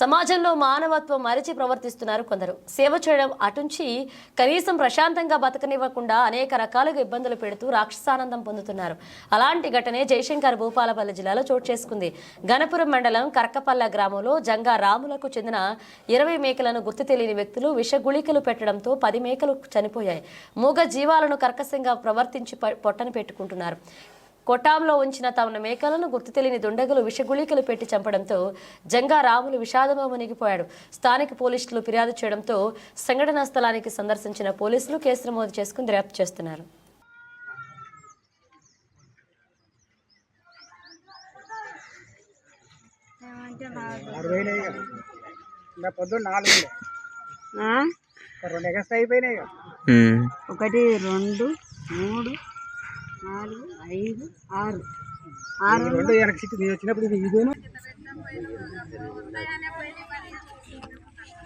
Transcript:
సమాజంలో మానవత్వం మరిచి ప్రవర్తిస్తున్నారు కొందరు. సేవ చేయడం అటుంచి కనీసం ప్రశాంతంగా బతకనివ్వకుండా అనేక రకాలుగా ఇబ్బందులు పెడుతూ రాక్షసానందం పొందుతున్నారు. అలాంటి ఘటనే జయశంకర్ భూపాలపల్లి జిల్లాలో చోటు చేసుకుంది. గణపురం మండలం కరకపల్ల గ్రామంలో జంగా రాములకు చెందిన ఇరవై మేకలను గుర్తు తెలియని వ్యక్తులు విషగుళికలు పెట్టడంతో పది మేకలు చనిపోయాయి. మూగ జీవాలను కర్కశంగా ప్రవర్తించి ప- పెట్టుకుంటున్నారు. కొట్టాంలో ఉంచిన తమ మేకలను గుర్తు తెలియని దుండగులు విషగుళికలు పెట్టి చంపడంతో జంగా రాములు విషాదంలో మునిగిపోయాడు. స్థానిక పోలీసులు ఫిర్యాదు చేయడంతో సంఘటనా స్థలానికి సందర్శించిన పోలీసులు కేసు నమోదు చేసుకుని దర్యాప్తు చేస్తున్నారు. రెండు ఎగస్ట్ అయిపోయినాయి ఒకటి రెండు మూడు నాలుగు ఐదు ఆరు. ఆరు రెండు వెనక్కి వచ్చినప్పుడు ఇది